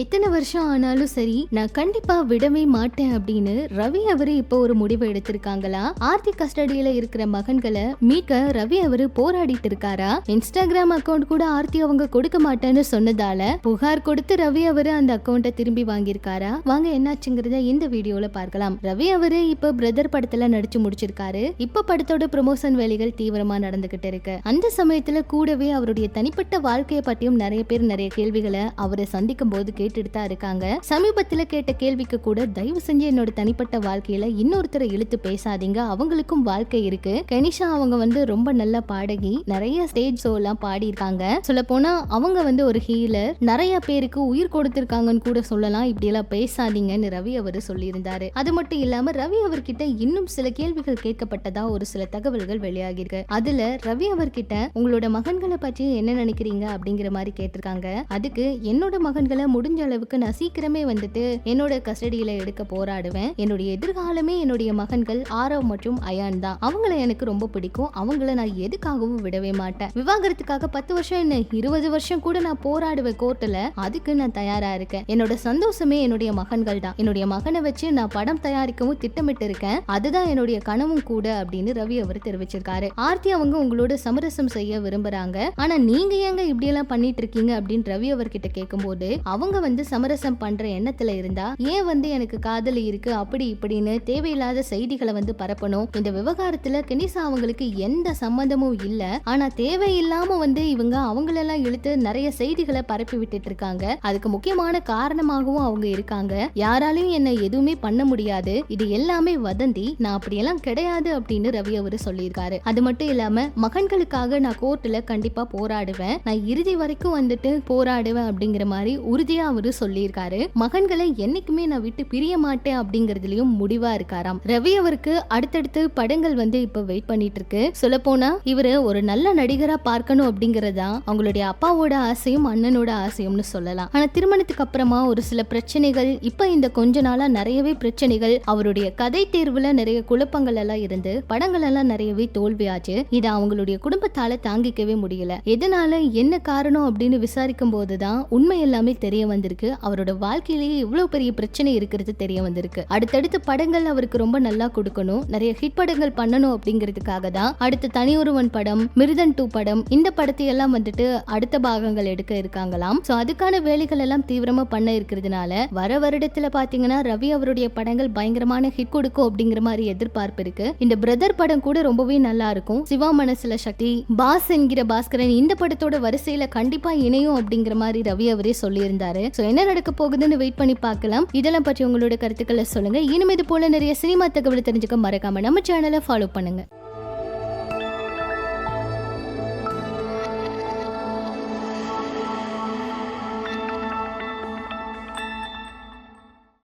எத்தனை வருஷம் ஆனாலும் சரி நான் கண்டிப்பா விடவே மாட்டேன் அப்படின்னு ரவி அவரு இப்போ ஒரு முடிவு எடுத்திருக்காங்களா? ஆர்த்தி கஸ்டடியில இருக்கிற மகன்களை மீட்க ரவி அவரு போராடிட்டு இருக்காரா? இன்ஸ்டாகிராம் அக்கௌண்ட் கூட ஆர்த்தி அவங்க கொடுக்க மாட்டேன்னு சொன்னதால புகார் கொடுத்து ரவி அவரு அந்த அக்கௌண்ட்டை திரும்பி வாங்கியிருக்காரா? வாங்க என்னாச்சுங்கிறத இந்த வீடியோல பார்க்கலாம். ரவி அவரு இப்ப பிரதர் படத்துல நடிச்சு முடிச்சிருக்காரு. இப்ப படத்தோட ப்ரொமோஷன் வேலைகள் தீவிரமா நடந்துகிட்டு இருக்கு. அந்த சமயத்துல கூடவே அவருடைய தனிப்பட்ட வாழ்க்கையை பற்றியும் நிறைய பேர் நிறைய கேள்விகளை அவரை சந்திக்கும் போது கேட்டுட்டு தான் இருக்காங்க. சமீபத்துல கேட்ட கேள்விக்கு கூட தயவு செஞ்சு என்னோட தனிப்பட்ட வாழ்க்கையில இன்னொருத்தரை இழுத்து பேசாதீங்க. அவங்களுக்கும் வாழ்க்கை இருக்கு. கனிஷா அவங்க வந்து ரொம்ப நல்ல பாடகி. நிறைய ஸ்டேஜ் ஷோ எல்லாம் பாடியிருக்காங்க. சொல்ல போனா அவங்க வந்து ஒரு ஹீலர் நிறைய பேருக்கு உயிர் கொடுத்திருக்காங்கன்னு கூட சொல்லலாம். இப்படி எல்லாம் பேசாதீங்கன்னு ரவி அவர் சொல்லியிருந்தாரு. அது மட்டும் இல்லாம ரவி அவர்கிட்ட இன்னும் சில கேள்விகள் கேட்கப்பட்டதா ஒரு சில தகவல்கள் வெளியாகிருக்கு அதுல ரவி அவர்கிட்ட உங்களோட மகன்களை பற்றி என்ன நினைக்கிறீங்க அப்படிங்கிற மாதிரி கேட்டிருக்காங்க. அதுக்கு என்னோட மகன்களை முடிஞ்ச அளவுக்கு நான் சீக்கிரமே வந்துட்டு என்னோட கஸ்டடியில எடுக்க போராடுவேன். என்னுடைய எதிர்காலமே என்னுடைய மகன்கள் ஆரவ் மற்றும் அயான் தான். அவங்கள எனக்கு ரொம்ப பிடிக்கும். அவங்கள நான் எதுக்காகவும் விடவே மாட்டேன். விவாகரத்துக்காக பத்து வருஷம் என்ன இருபது வருஷம் கூட நான் போராடுவேன் கோர்ட்டில். அதுக்கு நான் தயாரா இருக்கேன். என்னோட சந்தோஷமே என்னுடைய மகன்கள் தான். என்னுடைய மகனை வச்சு நான் படம் தயாரிக்கவும் திட்டமிட்டு இருக்கேன் அதுதான் என்னுடைய கனவும் கூட அப்படின்னு ரவி அவர் தெரிவிச்சிருக்காரு. ஆர்த்தி அவங்க உங்களோட சமரசம் செய்ய விரும்புறாங்க. ஆனா நீங்க ஏங்க இப்படி எல்லாம் பண்ணிட்டு இருக்கீங்க அப்படின்னு ரவி அவர்கிட்ட கேட்கும்போது அவங்க வந்து சமரசம் பண்ற எண்ணத்துல இருந்தா ஏன் வந்து எனக்கு காதலி இருக்கு? அப்படி இப்படின்னு தேவையில்லாத செய்திகளை வந்து பரப்பணும். இந்த விவகாரத்துல கெனிசா அவங்களுக்கு எந்த சம்மந்தமும் இல்ல. ஆனா தேவையில்லாம வந்து இவங்க அவங்களெல்லாம் இழுத்து நிறைய செய்திகளை பரப்பி விட்டுட்டு இருக்காங்க. அதுக்கு முக்கியமான காரணமாகவும் அவங்க இருக்காங்க. யாராலையும் என்ன எதுவுமே பண்ண முடியாது. இது எல்லாமே வதந்தி. நான் அப்படியெல்லாம் கிடையாது அப்படின்னு ரவி அவரு சொல்லியிருக்காரு. அது மட்டும் இல்லாம மகன்களுக்காக நான் கோர்ட்ல கண்டிப்பா போராடுவேன். நான் இறுதி வரைக்கும் வந்துட்டு போராடுவேன் அப்படிங்கிற மாதிரி உறுதியா அவரு சொல்லியிருக்காரு மகன்களை என்னைக்குமே நான் விட்டு பிரிய மாட்டேன் அப்படிங்கறதுலயும் முடிவா இருக்காராம். ரவி அவருக்கு அடுத்தடுத்து படங்கள் வந்து இப்ப வெயிட் பண்ணிட்டு இருக்கு சொல்ல போனா இவரு ஒரு நல்ல நடிகரா பார்க்கணும் அப்படிங்கறதா அவங்களுடைய அப்பாவோட ஆசையும் அண்ணனோட ஆசையும்னு சொல்லலாம். ஆனா திருமணத்துக்கு அப்புறமா ஒரு சில பிரச்சனைகள் இப்ப இந்த கொஞ்ச நாளா நிறையவே பிரச்சனைகள் அவருடைய கதை தேர்வுல நிறைய குழப்பங்கள் எல்லாம் இருந்து படங்கள் எல்லாம் நிறையவே தோல்வியாச்சு. இதை அவங்களுடைய குடும்பத்தால தாங்கிக்கவே முடியல. எதனால என்ன காரணம் அப்படின்னு விசாரிக்கும் போதுதான் உண்மை எல்லாமே தெரிய வந்திருக்கு. அவரோட வாழ்க்கையிலேயே இவ்வளவு பெரிய பிரச்சனை இருக்கிறது தெரிய வந்திருக்கு. அடுத்தடுத்த படங்கள் அவருக்கு ரொம்ப நல்லா கொடுக்கணும். நிறைய ஹிட் படங்கள் பண்ணணும் அப்படிங்கிறதுக்காக தான் அடுத்த தனியொருவன் படம் மிருதன் டூ படம் இந்த படத்தை எல்லாம் வந்துட்டு அடுத்த பாகங்கள் எடுக்க இருக்காங்களாம். சோ அதுக்கான வேலைகள் எல்லாம் தீவிரமா பண்ண இருக்கிறதுனால வர வருடத்துல பாத்தீங்கன்னா ரவி அவருடைய படங்கள் பயங்கரமான ஹிட் கொடுக்கும் அப்படிங்கிற மாதிரி எதிர்பார்ப்பு இருக்கு. இந்த பிரதர் படம் கூட ரொம்பவே நல்லா இருக்கும். சிவா மனசுல சக்தி பாஸ் என்கிற பாஸ்கரன் இந்த படத்தோட வரிசையில கண்டிப்பா இணையும் அப்படிங்கிற மாதிரி ரவி அவரே சொல்லியிருந்தாரு. ஸோ என்ன நடக்க போகுதுன்னு வெயிட் பண்ணி பார்க்கலாம். இதெல்லாம் பற்றி உங்களோட கருத்துக்களை சொல்லுங்க. இனிமே இது போல நிறைய சினிமா தகவல் தெரிஞ்சுக்க மறக்காம நம்ம சேனலை ஃபாலோ பண்ணுங்க.